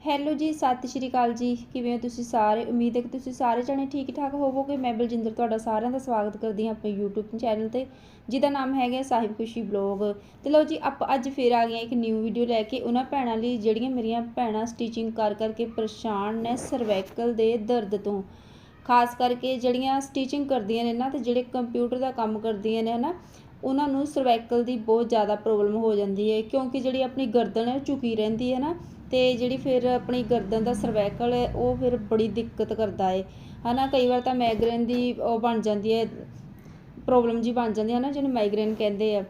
Hello ਜੀ, ਸਤਿ ਸ਼੍ਰੀ ਅਕਾਲ ਜੀ। ਕਿਵੇਂ ਹੋ ਤੁਸੀਂ ਸਾਰੇ? ਉਮੀਦ ਹੈ ਕਿ ਤੁਸੀਂ ਸਾਰੇ ਜਣੇ ਠੀਕ ਠਾਕ ਹੋਵੋਗੇ। ਮੈਂ ਬਲਜਿੰਦਰ ਤੁਹਾਡਾ ਸਾਰਿਆਂ ਦਾ ਸਵਾਗਤ ਕਰਦੀ ਹਾਂ ਆਪਣੇ YouTube ਚੈਨਲ ਤੇ, ਜਿਹਦਾ ਨਾਮ ਹੈਗਾ ਸਾਹਿਬ ਖੁਸ਼ੀ ਬਲੌਗ। ਤੇ ਲਓ ਜੀ, ਆਪਾਂ ਅੱਜ ਫੇਰ ਆ ਗਏ ਇੱਕ ਨਿਊ ਵੀਡੀਓ ਲੈ ਕੇ। ਉਹਨਾਂ ਭੈਣਾਂ ਲਈ ਜਿਹੜੀਆਂ ਮੇਰੀਆਂ ਭੈਣਾਂ ਸਟਿਚਿੰਗ ਕਰ ਕਰਕੇ ਪਰੇਸ਼ਾਨ ਨੇ ਸਰਵਾਈਕਲ ਦੇ ਦਰਦ ਤੋਂ। ਖਾਸ ਕਰਕੇ ਜਿਹੜੀਆਂ ਸਟਿਚਿੰਗ ਕਰਦੀਆਂ ਨੇ ਨਾ ਤੇ ਜਿਹੜੇ ਕੰਪਿਊਟਰ ਦਾ ਕੰਮ ਕਰਦੀਆਂ ਨੇ, ਹਨਾ, ਉਹਨਾਂ ਨੂੰ ਸਰਵਾਈਕਲ ਦੀ ਬਹੁਤ ਜ਼ਿਆਦਾ ਪ੍ਰੋਬਲਮ ਹੋ ਜਾਂਦੀ ਹੈ। ਕਿਉਂਕਿ ਜਿਹੜੀ ਆਪਣੀ ਗਰਦਨ ਹੈ ਉਹ ਝੁਕੀ ਰਹਿੰਦੀ ਹੈ ਨਾ। ਤੇ ਜਿਹੜੀ ਫਿਰ ਆਪਣੀ ਗਰਦਨ ਦਾ ਸਰਵਾਈਕਲ ਹੈ, ਉਹ ਫਿਰ ਬੜੀ ਦਿੱਕਤ ਕਰਦਾ ਹੈ ਹਨਾ, ਕਈ ਵਾਰ ਤਾਂ ਮਾਈਗ੍ਰੇਨ ਦੀ ਉਹ ਬਣ ਜਾਂਦੀ ਹੈ ਪ੍ਰੋਬਲਮ ਜੀ ਬਣ ਜਾਂਦੀ ਹੈ ਨਾ ਜਿਹਨੂੰ ਮਾਈਗ੍ਰੇਨ ਕਹਿੰਦੇ ਆ।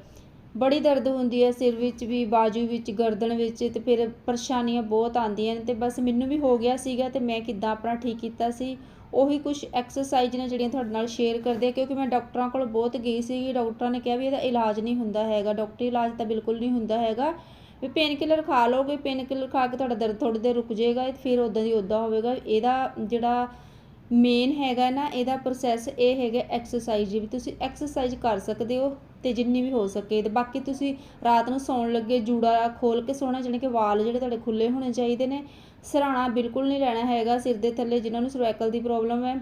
ਬੜੀ ਦਰਦ ਹੁੰਦੀ ਹੈ ਸਿਰ ਵਿੱਚ ਵੀ, ਬਾਜੂ ਵਿੱਚ, ਗਰਦਨ ਵਿੱਚ ਤੇ ਫਿਰ ਪਰੇਸ਼ਾਨੀਆਂ ਬਹੁਤ ਆਉਂਦੀਆਂ ਨੇ। ਤੇ ਬਸ ਮੈਨੂੰ ਵੀ ਹੋ ਗਿਆ ਸੀਗਾ ਤੇ ਮੈਂ ਕਿੱਦਾਂ ਆਪਣਾ ਠੀਕ ਕੀਤਾ ਸੀ। ਉਹੀ ਕੁਝ ਐਕਸਰਸਾਈਜ਼ ਨੇ ਜਿਹੜੀਆਂ ਤੁਹਾਡੇ ਨਾਲ ਸ਼ੇਅਰ ਕਰਦੇ ਆ, ਕਿਉਂਕਿ ਮੈਂ ਡਾਕਟਰਾਂ ਕੋਲ ਬਹੁਤ ਗਈ ਸੀਗੀ। ਡਾਕਟਰਾਂ ਨੇ ਕਿਹਾ ਵੀ ਇਹਦਾ ਇਲਾਜ ਨਹੀਂ ਹੁੰਦਾ ਹੈਗਾ। ਡਾਕਟਰੀ ਇਲਾਜ ਤਾਂ ਬਿਲਕੁਲ ਨਹੀਂ ਹੁੰਦਾ ਹੈਗਾ। ਵੀ ਪੇਨ ਕਿਲਰ ਖਾ ਲੋਗੇ ਪੇਨ ਕਿਲਰ ਖਾ ਕੇ ਤੁਹਾਡਾ ਦਰਦ ਥੋੜੀ ਦੇਰ ਰੁਕ ਜਾਏਗਾ ਫਿਰ ਉਦਾਂ ਦੀ ਉਦਾਂ ਹੋਵੇਗਾ। ਇਹਦਾ ਜਿਹੜਾ ਮੇਨ ਹੈਗਾ ਨਾ, ਇਹਦਾ ਪ੍ਰੋਸੈਸ ਇਹ ਹੈਗਾ ਐਕਸਰਸਾਈਜ਼ ਵੀ ਤੁਸੀਂ ਐਕਸਰਸਾਈਜ਼ ਕਰ ਸਕਦੇ ਹੋ ਤੇ ਜਿੰਨੀ ਵੀ ਹੋ ਸਕੇ। ਤੇ ਬਾਕੀ ਤੁਸੀਂ ਰਾਤ ਨੂੰ ਸੌਣ ਲੱਗੇ, ਜੂੜਾ ਖੋਲ ਕੇ ਸੋਣਾ, ਜਾਣੀ ਕਿ ਵਾਲ ਜਿਹੜੇ ਤੁਹਾਡੇ ਖੁੱਲੇ ਹੋਣੇ ਚਾਹੀਦੇ ਨੇ, ਸਰਾਣਾ ਬਿਲਕੁਲ ਨਹੀਂ ਲੈਣਾ ਹੈਗਾ ਸਿਰ ਦੇ ਥੱਲੇ, ਜਿਨ੍ਹਾਂ ਨੂੰ ਸਰਵਾਈਕਲ ਦੀ ਪ੍ਰੋਬਲਮ ਹੈ।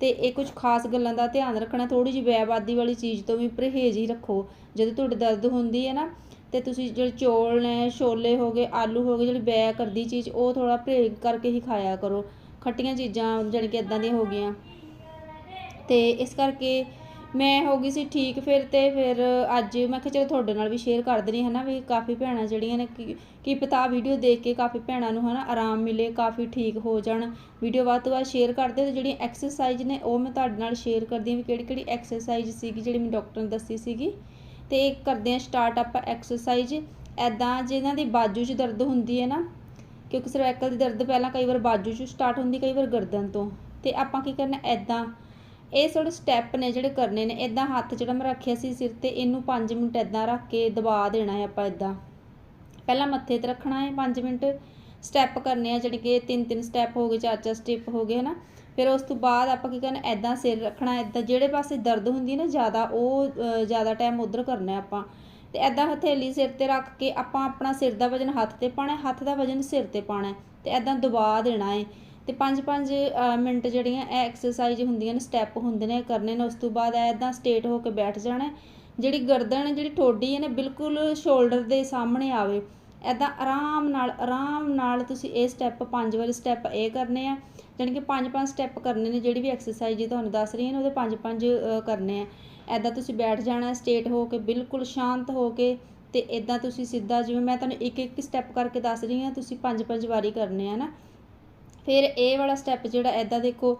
ਤੇ ਇਹ ਕੁਝ ਖਾਸ ਗੱਲਾਂ ਦਾ ਧਿਆਨ ਰੱਖਣਾ ਥੋੜੀ ਜਿਹੀ ਬੈਬਾਦੀ ਵਾਲੀ ਚੀਜ਼ ਤੋਂ ਵੀ ਪਰਹੇਜ਼ ਹੀ ਰੱਖੋ। ਜਦੋਂ ਤੁਹਾਡੇ ਦਰਦ ਹੁੰਦੀ ਹੈ ਨਾ ਤੇ ਤੁਸੀਂ ਜਿਹੜੇ ਚੌਲ ਨੇ, ਛੋਲੇ ਹੋ ਗਏ, ਆਲੂ ਹੋ ਗਏ, ਜਿਹੜੀ ਬੈ ਕਰਦੀ ਚੀਜ਼, ਉਹ ਥੋੜਾ ਪਰਹੇਜ਼ ਕਰਕੇ ਹੀ ਖਾਇਆ ਕਰੋ। ਖੱਟੀਆਂ ਚੀਜ਼ਾਂ ਜਾਣੀ ਕਿ ਇਦਾਂ ਦੀਆਂ ਹੋ ਗਈਆਂ। ਤੇ ਇਸ ਕਰਕੇ ਮੈਂ ਹੋ ਗਈ ਸੀ ਠੀਕ ਫਿਰ ਤੇ ਫਿਰ ਅੱਜ ਮੈਂ ਕਿਹਾ ਚਲੋ ਤੁਹਾਡੇ ਨਾਲ ਵੀ ਸ਼ੇਅਰ ਕਰ ਦੇਣੀ ਹਨਾ ਵੀ ਕਾਫੀ ਭੈਣਾਂ ਜਿਹੜੀਆਂ ਨੇ ਕੀ ਕੀ ਪਤਾ ਵੀਡੀਓ ਦੇਖ ਕੇ ਕਾਫੀ ਭੈਣਾਂ ਨੂੰ ਹਨਾ ਆਰਾਮ ਮਿਲੇ, ਕਾਫੀ ਠੀਕ ਹੋ ਜਾਣ। ਵੀਡੀਓ ਵੱਧ ਤੋਂ ਵੱਧ ਸ਼ੇਅਰ ਕਰਦੇ ਤੇ ਜਿਹੜੀਆਂ ਐਕਸਰਸਾਈਜ਼ ਨੇ ਉਹ ਮੈਂ ਤੁਹਾਡੇ ਨਾਲ ਸ਼ੇਅਰ ਕਰਦੀ ਹਾਂ ਵੀ ਕਿਹੜੀ ਕਿਹੜੀ ਐਕਸਰਸਾਈਜ਼ ਸੀਗੀ ਜਿਹੜੀ ਮੈਨੂੰ ਡਾਕਟਰ ਨੇ ਦੱਸੀ ਸੀਗੀ। ਤੇ ਕਰਦੇ ਹਾਂ ਸਟਾਰਟ ਆਪਾਂ ਐਕਸਰਸਾਈਜ਼ ਐਦਾਂ ਜਿਹਨਾਂ ਦੀ ਬਾਜੂ 'ਚ ਦਰਦ ਹੁੰਦੀ ਹੈ ਨਾ, ਕਿਉਂਕਿ ਸਰਵਾਈਕਲ ਦੀ ਦਰਦ ਪਹਿਲਾਂ ਕਈ ਵਾਰ ਬਾਜੂ 'ਚ ਸਟਾਰਟ ਹੁੰਦੀ, ਕਈ ਵਾਰ ਗਰਦਨ ਤੋਂ। ਤੇ ਆਪਾਂ ਕੀ ਕਰਨਾ ਐਦਾਂ ਇਹ ਥੋੜੇ ਸਟੈਪ ਨੇ ਜਿਹੜੇ ਕਰਨੇ ਨੇ ਇਦਾਂ ਹੱਥ ਜਿਹੜਾ ਮੈਂ ਰੱਖਿਆ ਸੀ ਸਿਰ ਤੇ, ਇਹਨੂੰ 5 ਮਿੰਟ ਇਦਾਂ ਰੱਖ ਕੇ ਦਬਾ ਦੇਣਾ ਹੈ ਆਪਾਂ ਇਦਾਂ ਪਹਿਲਾਂ ਮੱਥੇ ਤੇ ਰੱਖਣਾ ਹੈ 5 ਮਿੰਟ। ਸਟੈਪ ਕਰਨੇ ਆ ਜਿਹੜੇ ਕਿ ਤਿੰਨ ਤਿੰਨ ਸਟੈਪ ਹੋ ਗਏ, ਚਾਰ ਚਾਰ ਸਟੈਪ ਹੋ ਗਏ, ਹਨਾ। ਫਿਰ ਉਸ ਤੋਂ ਬਾਅਦ ਆਪਾਂ ਕੀ ਕਰਨਾ ਐਦਾਂ ਸਿਰ ਰੱਖਣਾ ਐਦਾਂ ਜਿਹੜੇ ਪਾਸੇ ਦਰਦ ਹੁੰਦੀ ਹੈ ਨਾ, ਜ਼ਿਆਦਾ ਉਹ ਜ਼ਿਆਦਾ ਟਾਈਮ ਉਧਰ ਕਰਨਾ ਆਪਾਂ। ਤੇ ਐਦਾਂ ਹਥੇਲੀ ਸਿਰ ਤੇ ਰੱਖ ਕੇ ਆਪਾਂ ਆਪਣਾ ਸਿਰ ਦਾ ਵਜਨ ਹੱਥ ਤੇ ਪਾਣਾ ਹੱਥ ਦਾ ਵਜਨ ਸਿਰ ਤੇ ਪਾਣਾ ਤੇ ਐਦਾਂ ਦਬਾ ਦੇਣਾ ਹੈ। ਤੇ 5-5 ਮਿੰਟ ਜਿਹੜੀਆਂ ਇਹ ਐਕਸਰਸਾਈਜ਼ ਹੁੰਦੀਆਂ ਨੇ ਸਟੈਪ ਹੁੰਦੇ ਨੇ, ਕਰਨੇ ਨੇ, ਉਸ ਤੋਂ ਬਾਅਦ ਐਦਾਂ ਸਟੇਟ ਹੋ ਕੇ ਬੈਠ ਜਾਣਾ ਜਿਹੜੀ ਗਰਦਨ ਜਿਹੜੀ ਠੋਡੀ ਹੈ ਨਾ, ਬਿਲਕੁਲ ਸ਼ੋਲਡਰ ਦੇ ਸਾਹਮਣੇ ਆਵੇ। ਇੱਦਾਂ ਆਰਾਮ ਨਾਲ ਆਰਾਮ ਨਾਲ ਤੁਸੀਂ ਇਹ ਸਟੈਪ ਪੰਜ ਵਾਰੀ ਸਟੈਪ ਇਹ ਕਰਨੇ ਆ, ਜਾਣੀ ਕਿ ਪੰਜ ਪੰਜ ਸਟੈਪ ਕਰਨੇ ਨੇ ਜਿਹੜੀ ਵੀ ਐਕਸਰਸਾਈਜ਼ ਜੀ ਤੁਹਾਨੂੰ ਦੱਸ ਰਹੀ ਹਾਂ ਉਹਦੇ ਪੰਜ ਪੰਜ ਕਰਨੇ ਆ। ਐਦਾਂ ਤੁਸੀਂ ਬੈਠ ਜਾਣਾ ਸਟੇਟ ਹੋ ਕੇ, ਬਿਲਕੁਲ ਸ਼ਾਂਤ ਹੋ ਕੇ, ਤੇ ਇਦਾਂ ਤੁਸੀਂ ਸਿੱਧਾ ਜਿਵੇਂ ਮੈਂ ਤੁਹਾਨੂੰ ਇੱਕ ਇੱਕ ਸਟੈਪ ਕਰਕੇ ਦੱਸ ਰਹੀ ਹਾਂ ਤੁਸੀਂ ਪੰਜ ਪੰਜ ਵਾਰੀ ਕਰਨੇ ਆ ਨਾ। ਫਿਰ ਇਹ ਵਾਲਾ ਸਟੈਪ ਜਿਹੜਾ ਐਦਾਂ ਦੇਖੋ,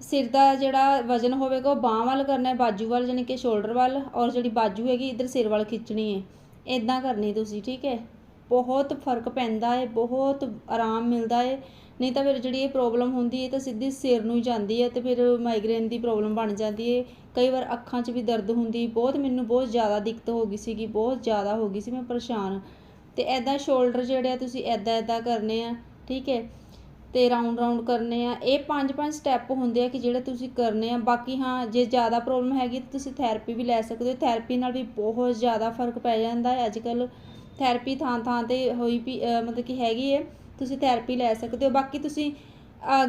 ਸਿਰ ਦਾ ਜਿਹੜਾ ਵਜਨ ਹੋਵੇਗਾ, ਉਹ ਬਾਹ ਵੱਲ ਕਰਨਾ ਹੈ, ਬਾਜੂ ਵੱਲ ਜਾਨੀ ਕਿ ਸ਼ੋਲਡਰ ਵੱਲ, ਔਰ ਜਿਹੜੀ ਬਾਜੂ ਹੈਗੀ, ਇਧਰ ਸਿਰ ਵੱਲ ਖਿੱਚਣੀ ਹੈ। ਇਦਾਂ ਕਰਨੀ ਤੁਸੀਂ, ਠੀਕ ਹੈ? ਬਹੁਤ ਫ਼ਰਕ ਪੈਂਦਾ ਹੈ ਬਹੁਤ ਆਰਾਮ ਮਿਲਦਾ ਹੈ ਨਹੀਂ ਤਾਂ ਫਿਰ ਜਿਹੜੀ ਇਹ ਪ੍ਰੋਬਲਮ ਹੁੰਦੀ ਹੈ ਤਾਂ ਸਿੱਧੀ ਸਿਰ ਨੂੰ ਹੀ ਜਾਂਦੀ ਹੈ ਤੇ ਫਿਰ ਮਾਈਗ੍ਰੇਨ ਦੀ ਪ੍ਰੋਬਲਮ ਬਣ ਜਾਂਦੀ ਹੈ ਕਈ ਵਾਰ ਅੱਖਾਂ 'ਚ ਵੀ ਦਰਦ ਹੁੰਦੀ, ਬਹੁਤ ਮੈਨੂੰ ਬਹੁਤ ਜ਼ਿਆਦਾ ਦਿੱਕਤ ਹੋ ਗਈ ਸੀਗੀ, ਬਹੁਤ ਜ਼ਿਆਦਾ ਹੋ ਗਈ ਸੀ, ਮੈਂ ਪਰੇਸ਼ਾਨ। ਤੇ ਐਦਾਂ ਸ਼ੋਲਡਰ ਜਿਹੜੇ ਆ, ਤੁਸੀਂ ਐਦਾਂ ਐਦਾਂ ਕਰਨੇ ਆ, ਠੀਕ ਹੈ ਤੇ ਰਾਉਂਡ ਰਾਉਂਡ ਕਰਨੇ ਆ, ਇਹ ਪੰਜ ਪੰਜ ਸਟੈਪ ਹੁੰਦੇ ਆ ਕਿ ਜਿਹੜੇ ਤੁਸੀਂ ਕਰਨੇ ਆ। ਬਾਕੀ ਹਾਂ, ਜੇ ਜ਼ਿਆਦਾ ਪ੍ਰੋਬਲਮ ਹੈਗੀ ਤਾਂ ਤੁਸੀਂ ਥੈਰੇਪੀ ਵੀ ਲੈ ਸਕਦੇ ਹੋ। ਥੈਰੇਪੀ ਨਾਲ ਵੀ ਬਹੁਤ ਜ਼ਿਆਦਾ ਫ਼ਰਕ ਪੈ ਜਾਂਦਾ ਹੈ ਅੱਜ ਕੱਲ ਥੈਰੇਪੀ ਥਾਂ ਥਾਂ ਤੇ ਹੋਈ ਵੀ ਮਤਲਬ ਕਿ ਹੈਗੀ ਹੈ ਤੁਸੀਂ ਥੈਰੇਪੀ ਲੈ ਸਕਦੇ ਹੋ। ਬਾਕੀ ਤੁਸੀਂ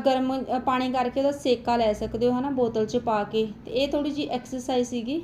ਗਰਮ ਪਾਣੀ ਕਰਕੇ ਉਹਦਾ ਸੇਕਾ ਲੈ ਸਕਦੇ ਹੋ ਹੈ ਨਾ ਬੋਤਲ 'ਚ ਪਾ ਕੇ। ਅਤੇ ਇਹ ਥੋੜ੍ਹੀ ਜਿਹੀ ਐਕਸਰਸਾਈਜ਼ ਸੀਗੀ।